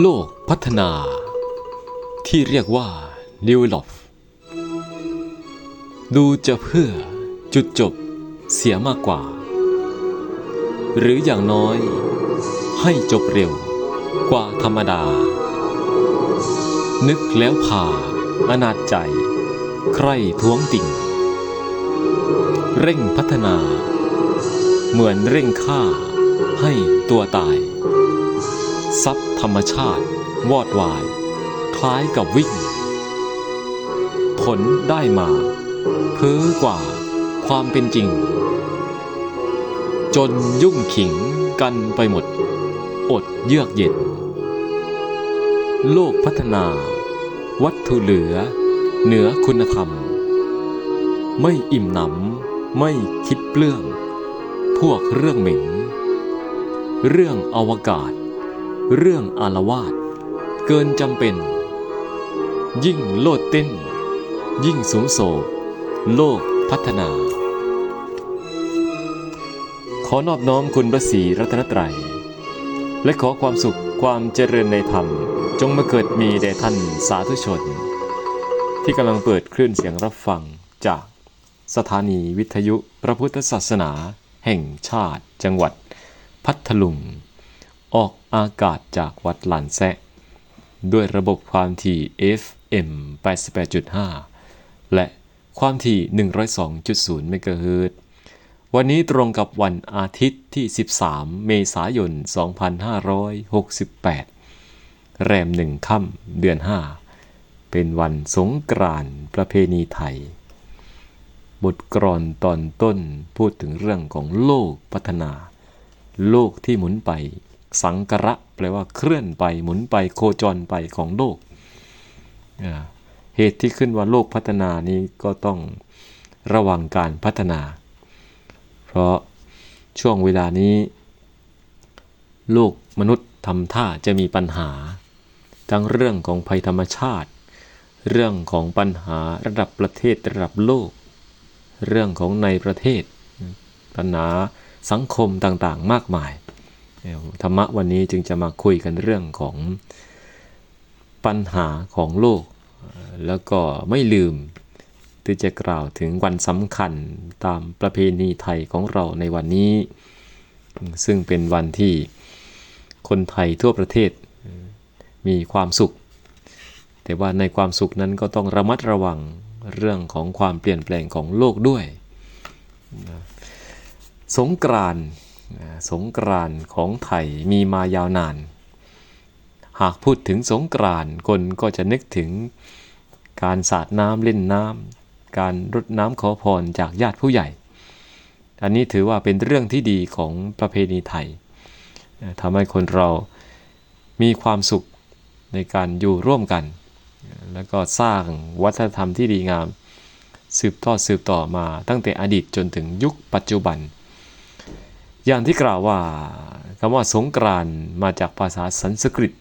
โลกพัฒนา ที่เรียกว่า Develop ดูจะเพื่อจุดจบเสียมากกว่า หรืออย่างน้อย ให้จบเร็วกว่าธรรมดา นึกแล้วผ่า อนาจใจ ใครท้วงติ่ง เร่งพัฒนา เหมือนเร่งฆ่า ให้ตัวตายซับธรรมชาติ วอดวาย คล้ายกับวิ่ง ผลได้มาเพ้อกว่าความเป็นจริง จนยุ่งขิงกันไปหมด อดเยือกเย็น โลกพัฒนา วัตถุเหลือ เหนือคุณธรรม ไม่อิ่มหนำไม่คิดเปลื้อง พวกเรื่องเหม็น เรื่องอวกาศ เรื่องอารวาสเกินจำเป็น ยิ่งโลดเต้น ยิ่งสูงโสโลกพัฒนา ขอนอบน้อมคุณพระศรีรัตนตรัย และขอความสุขความเจริญในธรรม จงมาเกิดมีแด่ท่านสาธุชน ที่กำลังเปิดคลื่นเสียงรับฟังจากสถานีวิทยุพระพุทธศาสนา แห่งชาติ จังหวัดพัทลุง ออกอากาศจากวัดหลานแซะ ด้วยระบบความถี่ FM 88.5 และความถี่ 102.0 เมกะเฮิรตซ์วันนี้ตรงกับวันอาทิตย์ที่ 13 เมษายน 2568 แรมหนึ่งค่ำเดือน 5 เป็นวันสงกรานต์ประเพณีไทย บทกรอนตอนต้นพูดถึงเรื่องของโลกพัฒนา โลกที่หมุนไป สังกระแปลว่าเคลื่อนไปหมุนไปโคจรไปของโลก เหตุที่ขึ้นว่าโลกพัฒนานี้ก็ต้องระวังการพัฒนา เพราะช่วงเวลานี้ โลกมนุษย์ทำท่าจะมีปัญหา ทั้งเรื่องของภัยธรรมชาติ เรื่องของปัญหาระดับประเทศระดับโลก เรื่องของในประเทศ ปัญหาสังคมต่างๆ มากมาย ธรรมะวันนี้จึงจะมาคุยกันเรื่องของปัญหาของโลก แล้วก็ไม่ลืมที่จะกล่าวถึงวันสำคัญตามประเพณีไทยของเราในวันนี้ ซึ่งเป็นวันที่คนไทยทั่วประเทศมีความสุข แต่ว่าในความสุขนั้นก็ต้องระมัดระวัง เรื่องของความเปลี่ยนแปลงของโลกด้วย สงกรานสงกรานของไทยมีมายาวนาน หากพูดถึงสงกรานคนก็จะนึกถึงการสาดน้ำเล่นน้ำการรดน้ำขอพรจากญาติผู้ใหญ่ อันนี้ถือว่าเป็นเรื่องที่ดีของประเพณีไทยทำให้คนเรามีความสุขในการอยู่ร่วมกัน แล้วก็สร้างวัฒนธรรมที่ดีงาม สืบทอดสืบต่อมาตั้งแต่อดีตจนถึงยุคปัจจุบัน อย่างที่กล่าวว่าคำว่าสงกรานมาจากภาษาสันสกฤต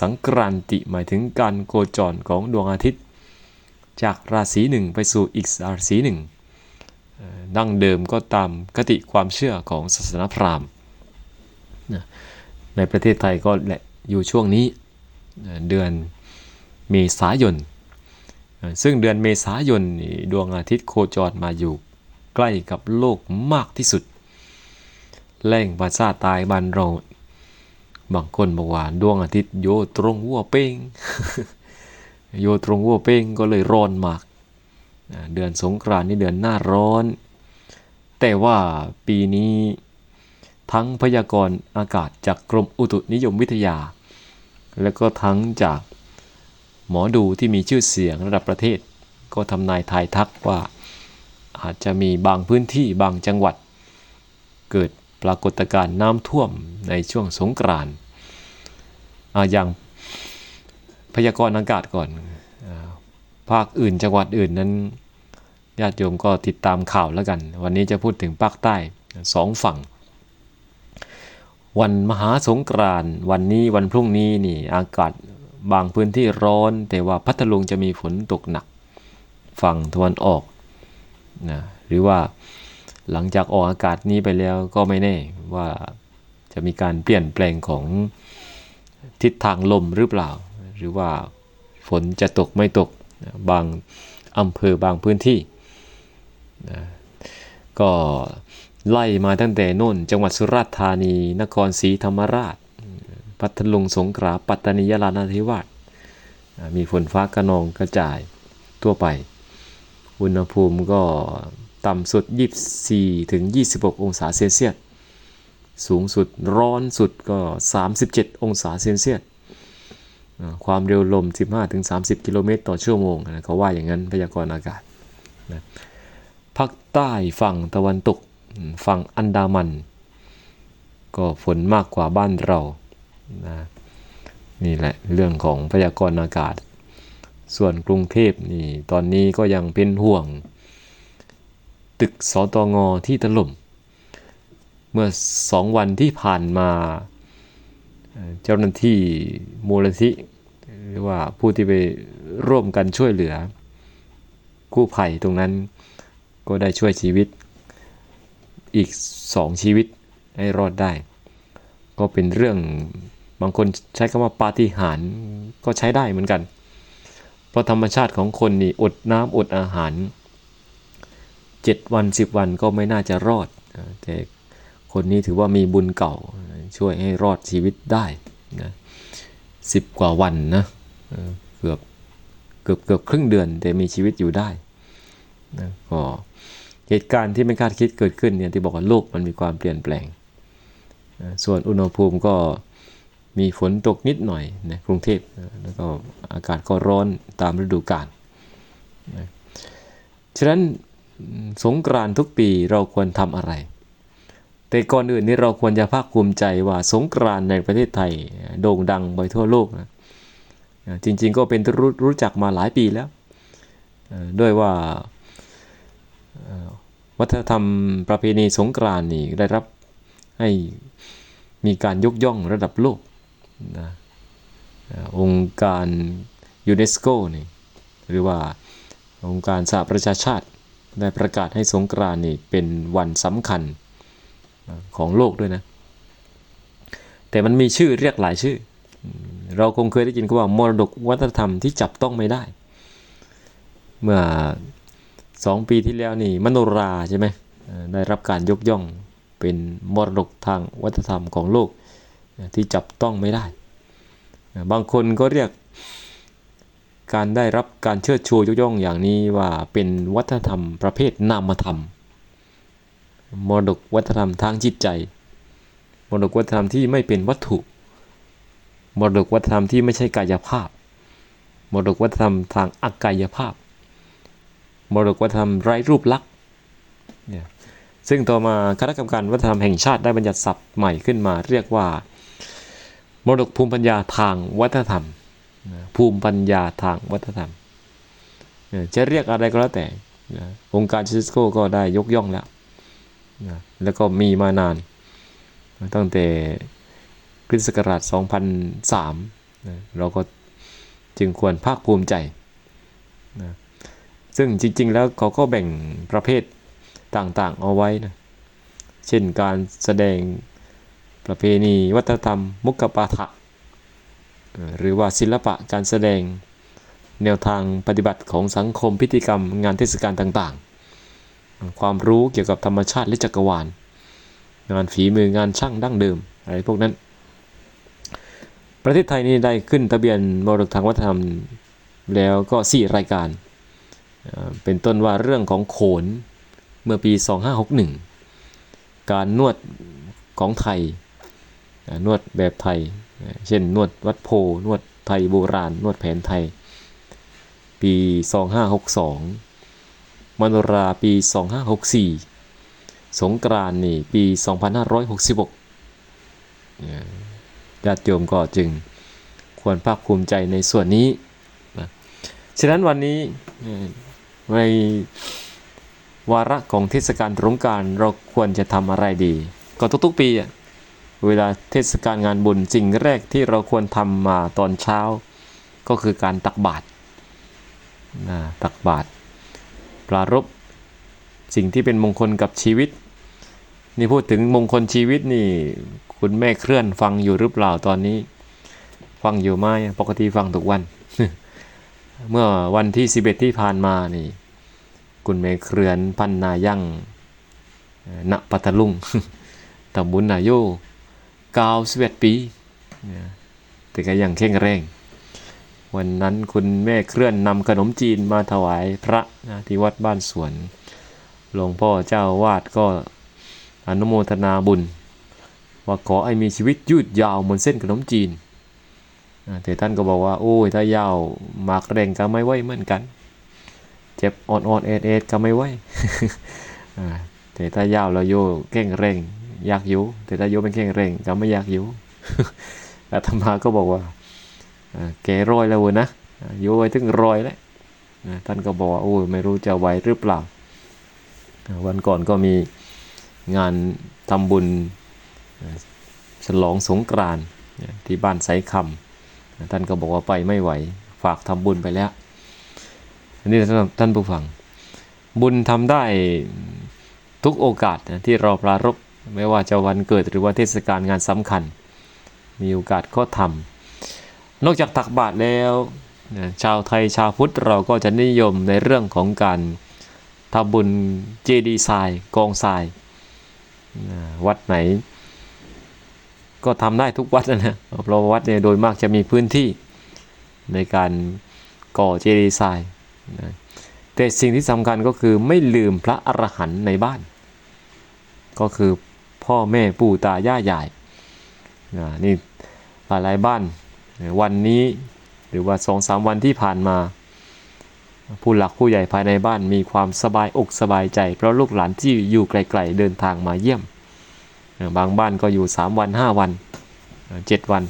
สังกรานติหมายถึงการโคจรของดวงอาทิตย์ จากราศีหนึ่งไปสู่อีกราศีหนึ่งดั้งเดิมก็ตามคติความเชื่อของศาสนาพราหมณ์ในประเทศไทยก็แหละอยู่ช่วงนี้เดือน เมษายน ซึ่งเดือนเมษายนดวงอาทิตย์โคจรมาอยู่ใกล้กับโลกมากที่สุดแรงภาษาตายบันเราบางคนบอกว่าดวงอาทิตย์โยตรงวัวเป้งโยตรงวัวเป้งก็เลยร้อนมาก เดือนสงกรานต์นี่เดือนหน้าร้อน แต่ว่าปีนี้ทั้งพยากรณ์อากาศจากกรมอุตุนิยมวิทยา และก็ทั้งจาก หมอดูที่มีชื่อเสียงระดับประเทศ ก็ทำนายทายทักว่า อาจจะมีบางพื้นที่บางจังหวัด เกิดปรากฏการณ์น้ำท่วมในช่วงสงกรานต์อย่างพยากรณ์อากาศก่อน ภาคอื่นจังหวัดอื่นนั้นญาติโยมก็ติดตามข่าวแล้วกัน วันนี้จะพูดถึงภาคใต้สองฝั่ง วันมหาสงกรานต์วันนี้วันพรุ่งนี้นี่อากาศ บางพื้นที่ร้อน แต่ว่าพัทลุงจะมีฝนตกหนัก ฝั่งตะวันออกนะหรือว่าหลังจากออกอากาศนี้ไปแล้วก็ไม่แน่ว่าจะมีการเปลี่ยนแปลงของทิศทางลมหรือเปล่า หรือว่าฝนจะตกไม่ตกบางอำเภอบางพื้นที่นะก็ไล่มาตั้งแต่น่นจังหวัดสุราษฎร์ธานี นครศรีธรรมราช พัทลุงสงขลาปัตตานียะลานาธิวาสมีฝนฟ้ากระนองกระจายทั่วไป อุณหภูมิก็ต่ำสุด 24ถึง26 องศาเซลเซียส สูงสุดร้อนสุดก็ 37 องศาเซลเซียส ความเร็วลม 15ถึง30 กิโลเมตรต่อชั่วโมงนะเขาว่าอย่างนั้นพยากรณ์อากาศนะภาคใต้ฝั่งตะวันตก ฝั่งอันดามัน ก็ฝนมากกว่าบ้านเรา นะนี่แหละเรื่องของพยากรณ์อากาศ ส่วนกรุงเทพนี่ตอนนี้ก็ยังเป็นห่วง ตึกสตงที่ถล่ม เมื่อสองวันที่ผ่านมาเอ่อเจ้าหน้าที่มูลนิธิหรือว่าผู้ที่ไปร่วมกันช่วยเหลือ กู้ภัยตรงนั้นก็ได้ช่วยชีวิตอีกสองชีวิตให้รอดได้ ก็เป็นเรื่อง บางคนใช้คำว่าปาฏิหาริย์ก็ใช้ได้เหมือนกัน เพราะธรรมชาติของคนนี่อดน้ำอดอาหาร 7 วัน 10 วันก็ไม่น่าจะรอด แต่คนนี้ถือว่ามีบุญเก่าช่วยให้รอดชีวิตได้นะสิบกว่าวันนะเกือบเกือบเกือบครึ่งเดือนแต่มีชีวิตอยู่ได้นะก็เหตุการณ์ที่ไม่คาดคิดเกิดขึ้นเนี่ยที่บอกว่าโลกมันมีความเปลี่ยนแปลง ส่วนอุณหภูมิก็ มีฝนตกนิดหน่อยนะกรุงเทพแล้วก็อากาศก็ร้อนตามฤดูกาลนะฉะนั้นสงกรานต์ทุกปีเราควรทำอะไร แต่ก่อนอื่นนี้เราควรจะภาคภูมิใจว่าสงกรานต์ในประเทศไทยโด่งดังไปทั่วโลกนะจริงๆก็เป็นที่รู้รู้จักมาหลายปีแล้ว ด้วยว่าวัฒนธรรมประเพณีสงกรานต์นี่ได้รับให้มีการยกย่องระดับโลก นะองค์การยูเนสโกนี่หรือว่าองค์การสหประชาชาติได้ประกาศให้สงกรานนี่เป็นวันสำคัญของโลกด้วยนะ แต่มันมีชื่อเรียกหลายชื่อ เราคงเคยได้ยินก็ว่ามรดกวัฒนธรรมที่จับต้องไม่ได้ เมื่อสองปีที่แล้วนี่มโนราใช่ไหมได้รับการยกย่องเป็นมรดกทางวัฒนธรรมของโลก ที่จับต้องไม่ได้ บางคนก็เรียกการได้รับการเชิดชูยกย่องอย่างนี้ว่าเป็นวัฒนธรรมประเภทนามธรรม มรดกวัฒนธรรมทางจิตใจ มรดกวัฒนธรรมที่ไม่เป็นวัตถุ มรดกวัฒนธรรมที่ไม่ใช่กายภาพ มรดกวัฒนธรรมทางอากายภาพ มรดกวัฒนธรรมไร้รูปลักษณ์ซึ่งต่อมาคณะกรรมการวัฒนธรรมแห่งชาติได้บัญญัติศัพท์ใหม่ขึ้นมาเรียกว่า มรดกภูมิปัญญาทางวัฒนธรรม ภูมิปัญญาทางวัฒนธรรมเอ่อจะเรียกอะไรก็แล้วแต่นะองค์การยูเนสโกก็ได้ยกย่องแล้วนะแล้วก็มีมานาน ตั้งแต่คริสต์ศักราช 2003นะเราก็จึงควรภาคภูมิใจนะซึ่งจริง ๆ แล้วเขาก็แบ่งประเภทต่างๆ เอาไว้นะ เช่นการแสดง ประเพณีวัฒนธรรม มุกปาฐะหรือว่าศิลปะการแสดงแนวทางปฏิบัติของสังคมพิธีกรรมงานเทศกาลต่างๆ ความรู้เกี่ยวกับธรรมชาติและจักรวาล งานฝีมืองานช่างดั้งเดิมอะไรพวกนั้น ประเทศไทยนี่ได้ขึ้นทะเบียนมรดกทางวัฒนธรรมแล้วก็ 4 รายการ เป็นต้นว่าเรื่องของโขนเมื่อปี 2561 การนวดของไทย นวดแบบไทย เช่นนวดวัดโพ นวดไทยโบราณ นวดแผนไทย ปี 2562 มโนราปี 2564 สงกรานนี่ปี 2566ญาติโยมก็จึงควรภาคภูมิใจในส่วนนี้นะฉะนั้นวันนี้ในวาระของเทศกาลสงการเราควรจะทำอะไรดี ก็ทุกๆ ปีอะ เวลาเทศกาลงานบุญสิ่งแรกที่เราควรทำมาตอนเช้า ก็คือการตักบาตรนะตักบาตรปรารบสิ่งที่เป็นมงคลกับชีวิต นี่พูดถึงมงคลชีวิตนี่ คุณแม่เคลื่อนฟังอยู่หรือเปล่าตอนนี้ ฟังอยู่ไหมปกติฟังทุกวัน เมื่อวันที่ 11 ที่ผ่านมานี่ คุณแม่เคลื่อนพันนายั่งณปัทลุงตำบุญนายโย 91 ปีเนี่ยแต่ก็ยังแข็งแรงวันนั้นคุณแม่เคลื่อนนำขนมจีนมาถวายพระนะที่วัดบ้านสวน หลวงพ่อเจ้าวาดก็อนุโมทนาบุญ ว่าขอให้มีชีวิตยืดยาวเหมือนเส้นขนมจีนอ่าแต่ท่านก็บอกว่า โอ้ย ถ้ายาวหมากแรงก็ไม่ไหวเหมือนกัน เจ็บอ่อนๆเอ็ดเอ็ดๆก็ไม่ไหวอ่าแต่ถ้ายาวเราโยแข็งแรง อยากอยู่แต่ถ้าโยไม่แข็งแรงก็ไม่อยากอยู่อาตมาก็บอกว่าแกร้อยแล้วเว้ยนะอ่าโยไว้ถึงร้อยแล้วท่านก็บอกว่าโอ้ยไม่รู้จะไหวหรือเปล่า วันก่อนก็มีงานทำบุญฉลองสงกรานที่บ้านไสคำท่านก็บอกว่าไปไม่ไหว ฝากทำบุญไปแล้วอันนี้ท่านผู้ฟัง บุญทำได้ทุกโอกาสนะที่เราปรารภ ไม่ว่าจะวันเกิดหรือว่าเทศกาลงานสำคัญ มีโอกาสก็ทำนอกจากตักบาตรแล้วชาวไทยชาวพุทธเราก็จะนิยมในเรื่องของการทำบุญเจดีย์ทรายกองทรายวัดไหน ก็ทำได้ทุกวัดนะเพราะวัดเนี่ยโดยมากจะมีพื้นที่ในการก่อเจดีย์ทรายแต่สิ่งที่สำคัญก็คือไม่ลืมพระอรหันต์ในบ้าน ก็คือ พ่อแม่ปู่ตาย่ายายนะนี่หลายๆบ้านวันนี้หรือว่าสองสามวันที่ผ่านมา ผู้หลักผู้ใหญ่ภายในบ้านมีความสบายอกสบายใจ เพราะลูกหลานที่อยู่ไกลๆเดินทางมาเยี่ยม บางบ้านก็อยู่ 3 วัน 5 วัน 7 วัน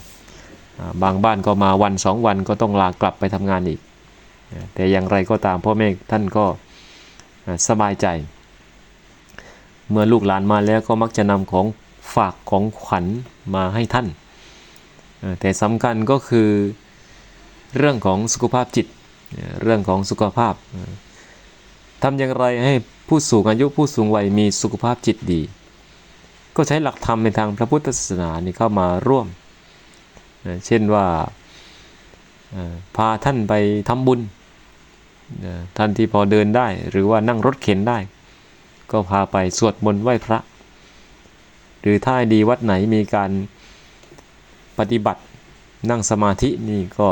บางบ้านก็มาวัน 2 วันก็ต้องลากลับไปทำงานอีก แต่อย่างไรก็ตามพ่อแม่ท่านก็สบายใจ เมื่อลูกหลานมาแล้วก็มักจะนำของฝากของขวัญมาให้ท่าน แต่สำคัญก็คือเรื่องของสุขภาพจิต เรื่องของสุขภาพทำอย่างไรให้ผู้สูงอายุผู้สูงวัยมีสุขภาพจิตดี ก็ใช้หลักธรรมในทางพระพุทธศาสนานี่เข้ามาร่วม เช่นว่าพาท่านไปทำบุญท่านที่พอเดินได้ หรือว่านั่งรถเข็นได้ ก็พาไปสวดมนต์ไหว้พระ หรือถ้าดีวัดไหนมีการปฏิบัตินั่งสมาธินี่ก็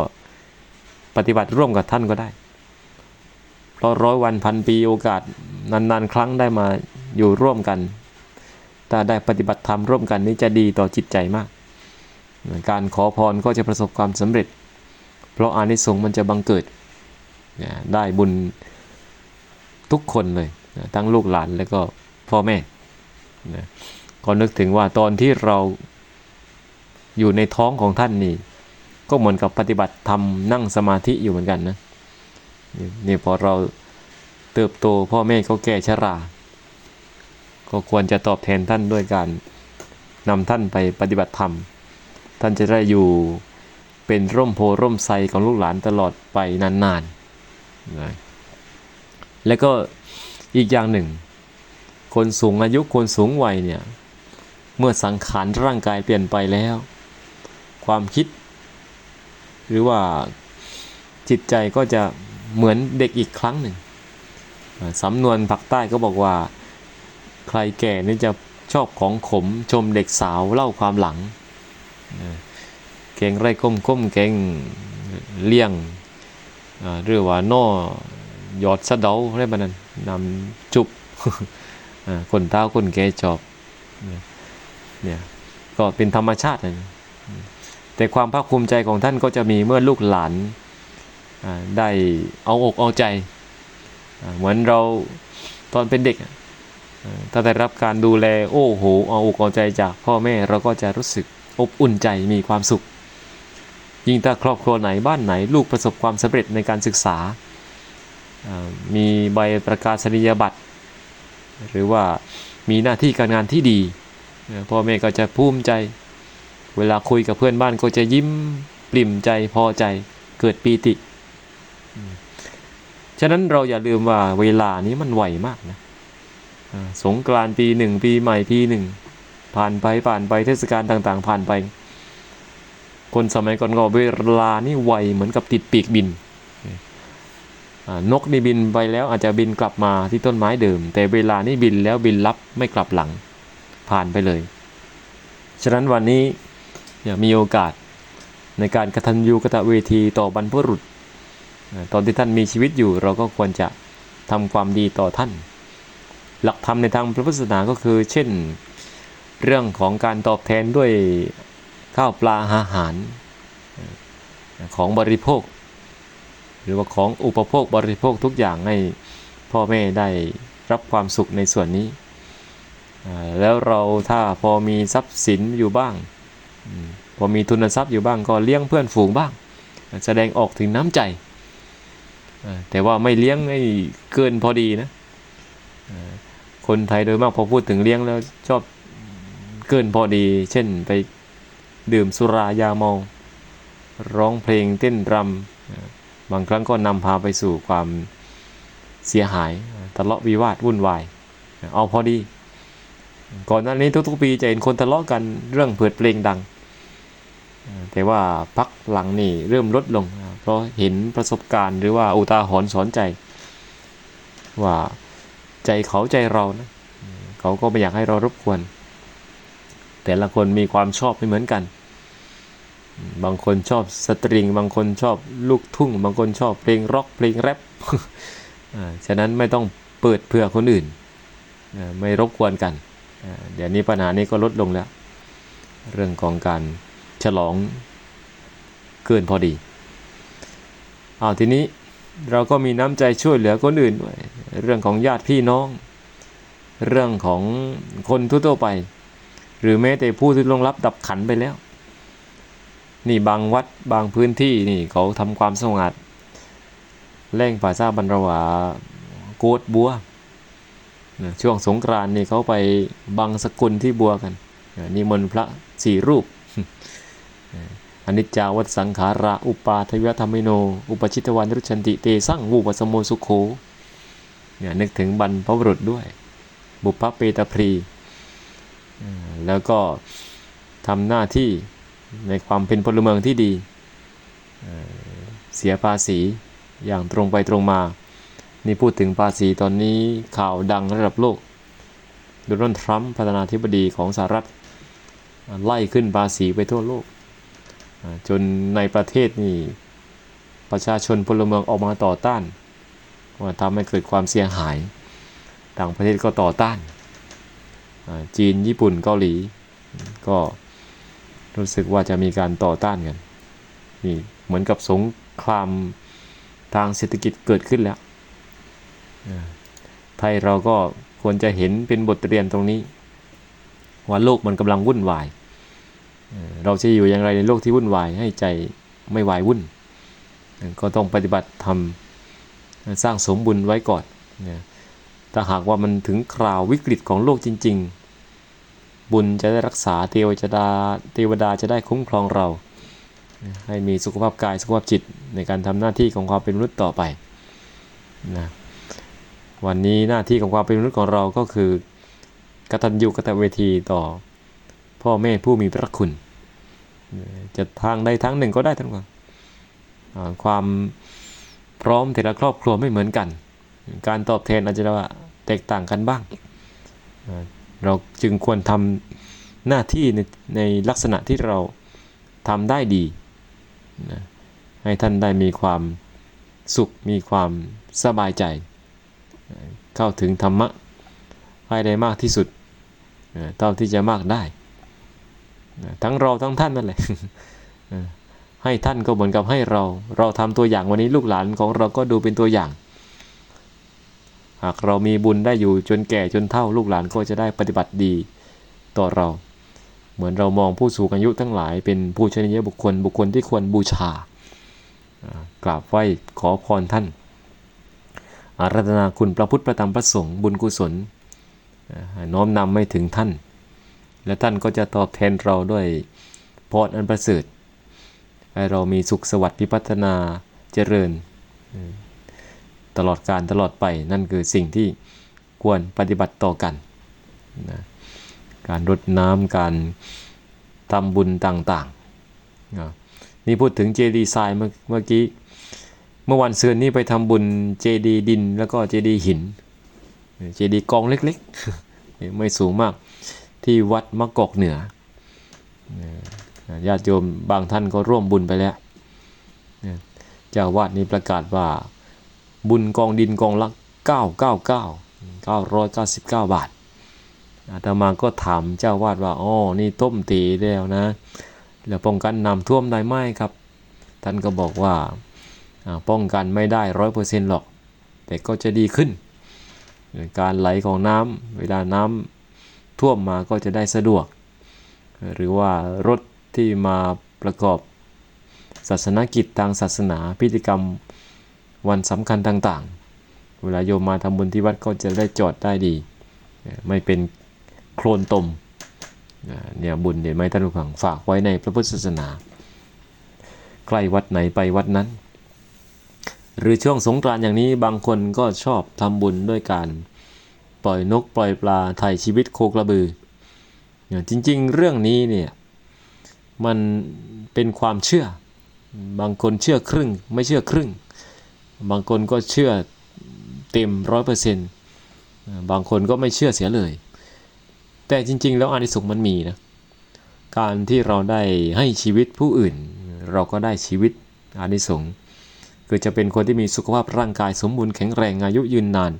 ปฏิบัติร่วมกับท่านก็ได้ เพราะร้อยวันพันปีโอกาสนานๆ ครั้งได้มาอยู่ร่วมกัน ถ้าได้ปฏิบัติธรรมร่วมกันนี้จะดีต่อจิตใจมาก การขอพรก็จะประสบความสำเร็จ เพราะอานิสงส์มันจะบังเกิด ได้บุญทุกคนเลย นะทั้งลูกหลานและก็พ่อแม่นะก็นึกถึงว่าตอนที่เราอยู่ในท้องของท่านนี่ ก็เหมือนกับปฏิบัติธรรมนั่งสมาธิอยู่เหมือนกันนะนี่พอเราเติบโตพ่อแม่ก็แก่ชรา ก็ควรจะตอบแทนท่านด้วยการนำท่านไปปฏิบัติธรรม ท่านจะได้อยู่เป็นร่มโพร่มไทรของลูกหลานตลอดไปนานๆนะแล้วก็ อีกอย่างหนึ่ง คนสูงอายุคนสูงวัยเนี่ย เมื่อสังขารร่างกายเปลี่ยนไปแล้ว ความคิด หรือว่าจิตใจก็จะเหมือนเด็กอีกครั้งหนึ่งสำนวนภาคใต้ก็บอกว่า ใครแก่นี่จะชอบของขมชมเด็กสาวเล่าความหลัง เก่งไรก้มก้มเก่งเลี่ยงอ่าหรือว่าน่อ หยอดสะเดาอะไรแบบนั้นนำจุบคนเท้าคนแก่ชอบเนี่ยก็เป็นธรรมชาตินะแต่ความภาคภูมิใจของท่านก็จะมีเมื่อลูกหลานได้เอาอกเอาใจ เหมือนเราตอนเป็นเด็กถ้าได้รับการดูแลโอ้โหเอาอกเอาใจจากพ่อแม่เราก็จะรู้สึกอบอุ่นใจมีความสุข ยิ่งถ้าครอบครัวไหนบ้านไหน ลูกประสบความสำเร็จในการศึกษา มีใบประกาศนียบัตร หรือว่ามีหน้าที่การงานที่ดีพ่อแม่ก็จะภูมิใจ เวลาคุยกับเพื่อนบ้านก็จะยิ้มปริ่มใจพอใจเกิดปีติ ฉะนั้นเราอย่าลืมว่าเวลานี้มันไวมากนะสงกรานต์ปีหนึ่งปีใหม่ปีหนึ่งผ่านไปผ่านไปเทศกาลต่างๆ ผ่านไป คนสมัยก่อนก็เวลานี่ไวเหมือนกับติดปีกบิน นกนี่บินไปแล้วอาจจะบินกลับมาที่ต้นไม้เดิม แต่เวลานี่บินแล้วบินลับไม่กลับหลังผ่านไปเลย ฉะนั้นวันนี้อยามีโอกาสในการกตัญญูกตเวทีต่อบรรพบุรุษ ตอนที่ท่านมีชีวิตอยู่เราก็ควรจะทำความดีต่อท่าน หลักธรรมในทางพระพุทธศาสนาก็คือ เช่นเรื่องของการตอบแทนด้วยข้าวปลาอาหารของบริโภค หรือว่าของอุปโภคบริโภคทุกอย่างให้พ่อแม่ได้รับความสุขในส่วนนี้ แล้วเราถ้าพอมีทรัพย์สินอยู่บ้าง พอมีทุนทรัพย์อยู่บ้างก็เลี้ยงเพื่อนฝูงบ้าง แสดงออกถึงน้ำใจ แต่ว่าไม่เลี้ยงให้เกินพอดีนะ คนไทยโดยมากพอพูดถึงเลี้ยงแล้วชอบเกินพอดี เช่นไปดื่มสุรายาเมา ร้องเพลงเต้นรำ บางครั้งก็นำพาไปสู่ความเสียหายทะเลาะวิวาทวุ่นวาย เอาพอดี ก่อนหน้านี้ทุกๆปีจะเห็นคนทะเลาะกันเรื่องเปิดเพลงดัง แต่ว่าพักหลังนี่เริ่มลดลง เพราะเห็นประสบการณ์หรือว่าอุทาหรณ์สอนใจ ว่าใจเขาใจเรานะเขาก็ไม่อยากให้เรารบกวน แต่ละคนมีความชอบไม่เหมือนกัน บางคนชอบสตริง บางคนชอบลูกทุ่ง บางคนชอบเพลงร็อกเพลงแรปฉะนั้นไม่ต้องเปิดเพื่อคนอื่น ไม่รบกวนกัน เดี๋ยวนี้ปัญหานี้ก็ลดลงแล้ว เรื่องของการฉลองเกินพอดีเอาทีนี้เราก็มีน้ำใจช่วยเหลือคนอื่นด้วย เรื่องของญาติพี่น้อง เรื่องของคนทั่วๆไป หรือแม้แต่ผู้ที่ลงรับดับขันไปแล้ว นี่บางวัดบางพื้นที่นี่เขาทำความสงบแร่งป่าซาบรรรวาโกดบัวนะช่วงสงกรานนี่เขาไปบังสกุลที่บัวกันนะนิมนต์พระสี่รูปอนิจจาวัตสังขาราอุปาทวยธรรมิโน อุปชิตวันรุชันติเตสั่งวูปสมโมสุโขเนี่ยนึกถึงบรรพบุรุษด้วย บุพเพเปตพรี แล้วก็ทำหน้าที่ ในความเป็นพลเมืองที่ดีเสียภาษีอย่างตรงไปตรงมา นี่พูดถึงภาษีตอนนี้ข่าวดังระดับโลกโดนัลด์ทรัมป์ประธานาธิบดีของสหรัฐ ไล่ขึ้นภาษีไปทั่วโลก จนในประเทศนี่ประชาชนพลเมืองออกมาต่อต้านว่าทำให้เกิดความเสียหาย ต่างประเทศก็ต่อต้าน จีนญี่ปุ่นเกาหลีก็ รู้สึกว่าจะมีการต่อต้านกันนี่เหมือนกับสงครามทางเศรษฐกิจเกิดขึ้นแล้วไทยเราก็ควรจะเห็นเป็นบทเรียนตรงนี้ ว่าโลกมันกำลังวุ่นวาย เราจะอยู่อย่างไรในโลกที่วุ่นวายให้ใจไม่วายวุ่น ก็ต้องปฏิบัติธรรมสร้างสมบุญไว้ก่อนนะถ้าหากว่ามันถึงคราววิกฤตของโลกจริง ๆ บุญจะได้รักษาเทวดาเทวดาจะได้คุ้มครองเรา ให้มีสุขภาพกายสุขภาพจิตในการทำหน้าที่ของความเป็นมนุษย์ต่อไปนะวันนี้หน้าที่ของความเป็นมนุษย์ของเราก็คือกตัญญูกตเวทีต่อพ่อแม่ผู้มีพระคุณ จะทางใดทางหนึ่งก็ได้ทั้งหมดอ่าความพร้อมแต่ละครอบครัวไม่เหมือนกัน การตอบแทนอาจจะว่าแตกต่างกันบ้าง เราจึงควรทำหน้าที่ในในลักษณะที่เราทำได้ดีนะให้ท่านได้มีความสุขมีความสบายใจ เข้าถึงธรรมะให้ได้มากที่สุดเอ่อเท่าที่จะมากได้ทั้งเราทั้งท่านนั่นแหละให้ท่านก็เหมือนกับให้เรา เราทำตัวอย่างวันนี้ลูกหลานของเราก็ดูเป็นตัวอย่าง หากเรามีบุญได้อยู่จนแก่จนเฒ่าลูกหลานก็จะได้ปฏิบัติดี ต่อเรา เหมือนเรามองผู้สูงอายุทั้งหลาย เป็นผู้ชนียบุคคลบุคคลที่ควรบูชากราบไหว้ขอพรท่าน อาราธนาคุณพระพุทธประธรรมพระสงฆ์บุญกุศลน้อมนำไม่ถึงท่าน และท่านก็จะตอบแทนเราด้วยพรอันประเสริฐให้เรามีสุขสวัสดิ์พิพัฒนาเจริญ ตลอดการตลอดไปนั่นคือสิ่งที่ควรปฏิบัติต่อกันนะการรดน้ำการทำบุญต่างๆนะนี่พูดถึงเจดีทรายเมื่อกี้เมื่อวันเสาร์นี้ไปทำบุญเจดีดินแล้วก็เจดีหินเจดีกองเล็กๆ ไม่สูงมากที่วัดมะกอกเหนือญาติโยมบางท่านก็ร่วมบุญไปแล้วเจ้าวาดนี้ประกาศว่า บุญกองดินกองละ 999 999 บาท อาตมาก็ถามเจ้าวาดว่าอ๋อนี่ต้มตีแล้วนะ แล้วป้องกันน้ำท่วมได้ไหมครับ ท่านก็บอกว่าป้องกันไม่ได้ร้อยเปอร์เซ็นต์หรอก แต่ก็จะดีขึ้น การไหลของน้ำเวลาน้ำท่วมมาก็จะได้สะดวก หรือว่ารถที่มาประกอบศาสนกิจทางศาสนาพิธีกรรม วันสำคัญต่างๆ เวลาโยมมาทำบุญที่วัดก็จะได้จอดได้ดี ไม่เป็นโคลนตมเนี่ยบุญเนี่ยไม่ท่านผู้ฟังฝากไว้ในพระพุทธศาสนา ใกล้วัดไหนไปวัดนั้น หรือช่วงสงกรานต์อย่างนี้บางคนก็ชอบทำบุญด้วยการปล่อยนกปล่อยปลาไถ่ชีวิตโคกระบือจริงๆ เรื่องนี้เนี่ยมันเป็นความเชื่อบางคนเชื่อครึ่งไม่เชื่อครึ่ง บางคนก็เชื่อเต็มร้อยเปอร์เซ็นต์บางคนก็ไม่เชื่อเสียเลย แต่จริง ๆ แล้วอานิสงส์มันมีนะ การที่เราได้ให้ชีวิตผู้อื่น เราก็ได้ชีวิตอานิสงส์คือจะเป็นคนที่มีสุขภาพร่างกายสมบูรณ์แข็งแรงอายุยืนนาน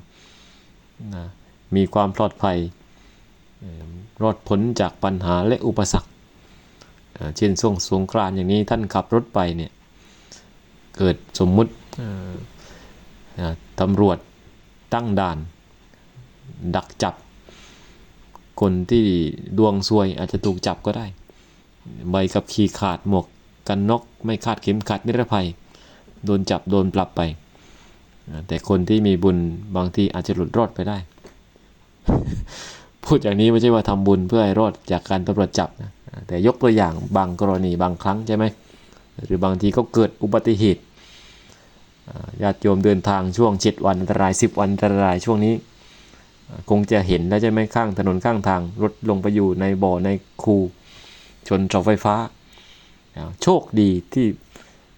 นะมีความปลอดภัยรอดพ้นจากปัญหาและอุปสรรคเช่นช่วงสงกรานต์อย่างนี้ท่านขับรถไปเนี่ย เกิดสมมุติ ตำรวจตั้งด่าน ดักจับ คนที่ดวงซวยอาจจะถูกจับก็ได้ ใบขับขี่ขาดหมวกกันน็อกไม่คาดเข็มขัดนิรภัย โดนจับโดนปรับไป แต่คนที่มีบุญบางทีอาจจะหลุดรอดไปได้ พูดอย่างนี้ไม่ใช่ว่าทำบุญเพื่อให้รอดจากการตำรวจจับนะแต่ยกตัวอย่างบางกรณีบางครั้งใช่ไหมหรือบางทีก็เกิดอุบัติเหตุ ญาติโยมเดินทางช่วง 7 วันอันตราย 10 วันอันตรายช่วงนี้ คงจะเห็นแล้วใช่ไหมข้างถนนข้างทางรถลงไปอยู่ในบ่อในคูชนเสาไฟฟ้า โชคดีที่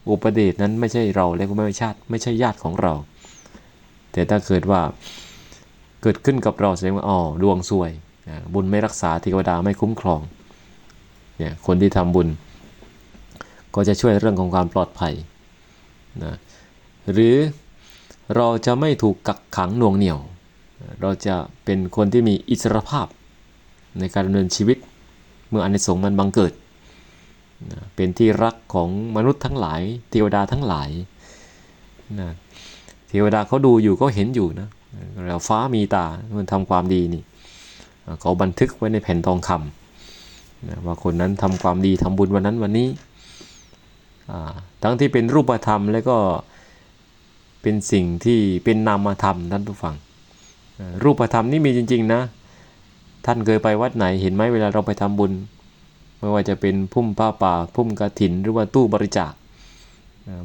อุบัติเหตุนั้นไม่ใช่เราและก็ไม่ใช่ชาติไม่ใช่ญาติของเรา แต่ถ้าเกิดว่าเกิดขึ้นกับเราแสดงว่าอ๋อดวงซวยบุญไม่รักษาเทวดาไม่คุ้มครองเนี่ยคนที่ทำบุญ ก็จะช่วยเรื่องของความปลอดภัยนะ หรือเราจะไม่ถูกกักขังหน่วงเหนี่ยว เราจะเป็นคนที่มีอิสรภาพในการดำเนินชีวิต เมื่ออันสงส์มันบังเกิด เป็นที่รักของมนุษย์ทั้งหลาย เทวดาทั้งหลายนะเทวดาเขาดูอยู่ก็เห็นอยู่นะแล้วฟ้ามีตามันทำความดีนี่เขาบันทึกไว้ในแผ่นทองคำนะว่าคนนั้นทำความดีทำบุญวันนั้นวันนี้ทั้งที่เป็นรูปธรรมและก็ เป็นสิ่งที่เป็นนามธรรมท่านผู้ฟัง รูปธรรมนี่มีจริง ๆ นะ ท่านเคยไปวัดไหนเห็นไหมเวลาเราไปทำบุญ ไม่ว่าจะเป็นพุ่มผ้าป่า พุ่มกระถิน หรือว่าตู้บริจาค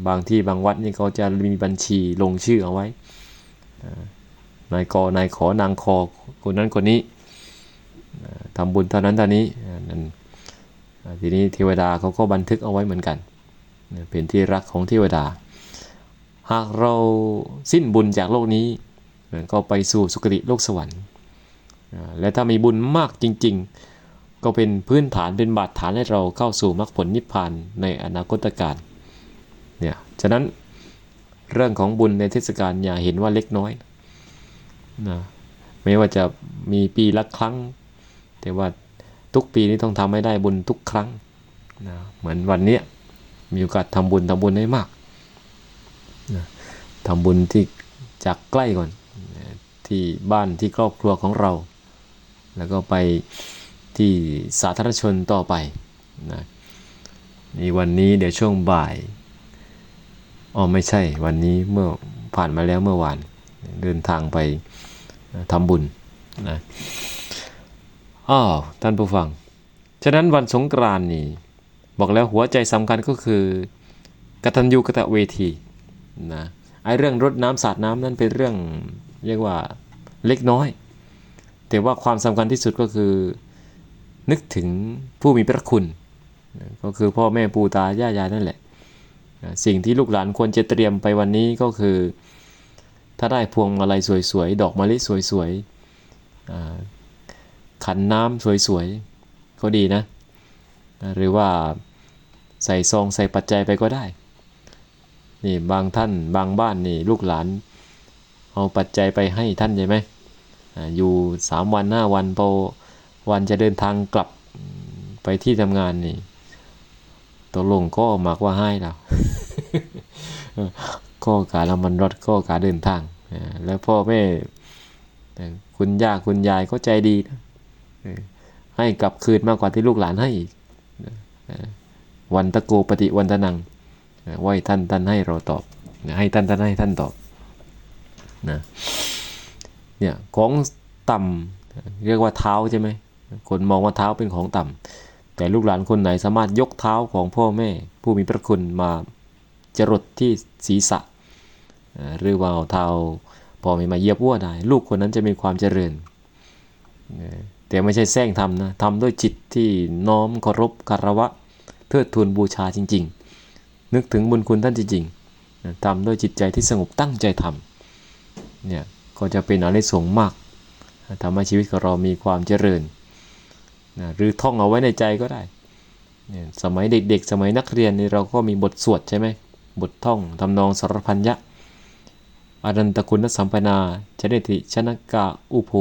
บางที่บางวัดนี่เขาจะมีบัญชีลงชื่อเอาไว้ นายกนายขอนางคอคนนั้นคนนี้ทำบุญเท่านั้นเท่านี้นั่นทีนี้เทวดาเขาก็บันทึกเอาไว้เหมือนกัน เป็นที่รักของเทวดา หากเราสิ้นบุญจากโลกนี้ ก็ไปสู่สุคติโลกสวรรค์ และถ้ามีบุญมากจริง ๆ ก็เป็นพื้นฐานเป็นบาดฐานให้เราเข้าสู่มรรคผลนิพพานในอนาคตการเนี่ยฉะนั้นเรื่องของบุญในเทศกาลอย่าเห็นว่าเล็กน้อยนะไม่ว่าจะมีปีละครั้ง แต่ว่าทุกปีนี้ต้องทำให้ได้บุญทุกครั้งนะเหมือนวันนี้มีโอกาสทำบุญทำบุญให้มาก ทำบุญที่จากใกล้ก่อนที่บ้านที่ครอบครัวของเรา แล้วก็ไปที่สาธารณชนต่อไปนะนี่วันนี้เดี๋ยวช่วงบ่ายอ๋อไม่ใช่วันนี้เมื่อผ่านมาแล้วเมื่อวานเดินทางไปทำบุญนะอ้าวท่านผู้ฟัง ฉะนั้นวันสงกรานนี่บอกแล้วหัวใจสำคัญก็คือกตัญญูกตะเวที นะไอ้เรื่องรดน้ำสาดน้ำนั่นเป็นเรื่องเรียกว่าเล็กน้อย แต่ว่าความสำคัญที่สุดก็คือนึกถึงผู้มีพระคุณก็คือพ่อแม่ปู่ตายายายนั่นแหละ สิ่งที่ลูกหลานควรจะเตรียมไปวันนี้ก็คือ ถ้าได้พวงมาลัยสวยๆ ดอกมะลิสวยๆขันน้ำสวยๆ ก็ดีนะ หรือว่าใส่ซองใส่ปัจจัยไปก็ได้ นี่บางท่านบางบ้านนี่ลูกหลาน เอาปัจจัยไปให้ท่านใช่ไหมอยู่สามวันห้าวันพอวันจะเดินทางกลับไปที่ทำงานนี่ตกลงก็หมากว่าให้แล้วก็การละมันรถก็การเดินทาง แล้วพ่อแม่คุณย่าคุณยายก็ใจดีนะให้กลับคืนมากกว่าที่ลูกหลานให้อีกวันตะโกปฏิวันตะนัง ไหวท่านท่านให้เราตอบให้ท่านท่านให้ท่านตอบนะเนี่ยของต่ำเรียกว่าเท้าใช่ไหมคนมองว่าเท้าเป็นของต่ำแต่ลูกหลานคนไหนสามารถยกเท้าของพ่อแม่ ผู้มีพระคุณมาจรดที่ศีรษะ หรือว่าเท้าพ่อแม่มาเยียบวัวได้ลูกคนนั้นจะมีความเจริญ แต่ไม่ใช่แซงทำนะทำด้วยจิตที่น้อมเคารพคารวะเทิดทูนบูชาจริง ๆ นึกถึงบุญคุณท่านจริงๆทำด้วยจิตใจที่สงบตั้งใจทำเนี่ยก็จะเป็นอานิสงส์มากทำให้ชีวิตของเรามีความเจริญนะหรือท่องเอาไว้ในใจก็ได้เนี่ยสมัยเด็กๆ สมัยนักเรียนนี่เราก็มีบทสวดใช่ไหมบทท่องทำนองสารพันยะอรันตคุณสัมปนาชเนติชนกาอุโภ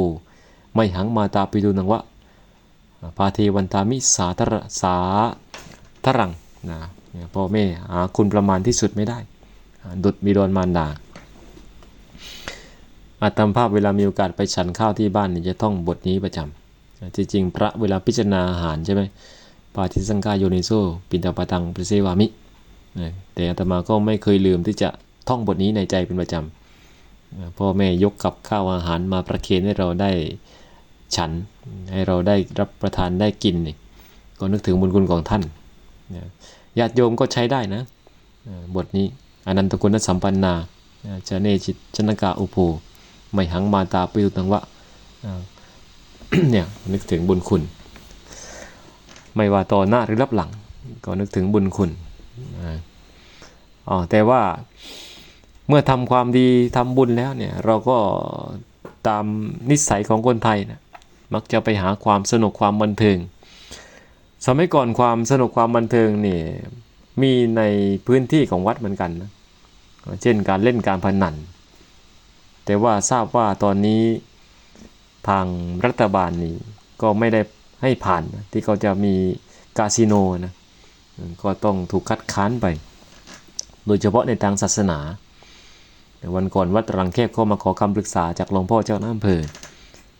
ไม่หังมาตาปิดูนังวะปาเทวันตามิสาทระสาทรังนะ พ่อแม่หาคุณประมาณที่สุดไม่ได้ ดุดมีโดนมารดาอาตมภาพเวลามีโอกาสไปฉันข้าวที่บ้านนี่จะท่องบทนี้ประจำที่จริงๆพระเวลาพิจารณาอาหารใช่ไหมปาทิสังกายโยนิโซปินตาปะตังปริเซวามิ แต่อาตมาก็ไม่เคยลืมที่จะท่องบทนี้ในใจเป็นประจำพ่อแม่ยกกับข้าวอาหารมาประเคนให้เราได้ฉันให้เราได้รับประทานได้กินนี่ก็นึกถึงบุญคุณของท่านนะ ญาติโยมก็ใช้ได้นะบทนี้อนันตกุณสัมปันนาอ่าชะเนจิตชนกาอุโภไม่หังมาตาปิวตังวะเนี่ยนึกถึงบุญคุณ ไม่ว่าต่อหน้าหรือรับหลัง ก็นึกถึงบุญคุณอ๋อแต่ว่าเมื่อทำความดีทำบุญแล้วเนี่ยเราก็ตามนิสัยของคนไทยนะมักจะไปหาความสนุกความบันเทิง สมัยก่อนความสนุกความบันเทิงนี่มีในพื้นที่ของวัดเหมือนกันนะเช่นการเล่นการพนัน แต่ว่าทราบว่าตอนนี้ทางรัฐบาลนี่ก็ไม่ได้ให้ผ่านนะที่เขาจะมีคาสิโนนะก็ต้องถูกคัดค้านไป โดยเฉพาะในทางศาสนา วันก่อนวัดรังแคบเข้ามาขอคำปรึกษาจากหลวงพ่อเจ้าหน้าอำเภอ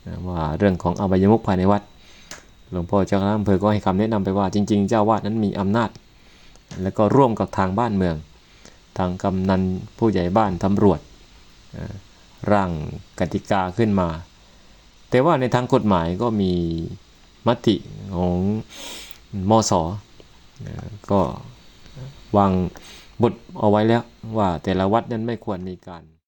นว่าเรื่องของอบายมุขภายในวัด หลวงพ่อเจ้าคณะอำเภอก็ให้คำแนะนำไปว่าจริง ๆ เจ้าวาดนั้นมีอำนาจ แล้วก็ร่วมกับทางบ้านเมือง ทางกำนันผู้ใหญ่บ้านตำรวจร่างกติกาขึ้นมา แต่ว่าในทางกฎหมายก็มีมติของมศเอ่อก็วางบทเอาไว้แล้วว่าแต่ละวัดนั้นไม่ควรมีการ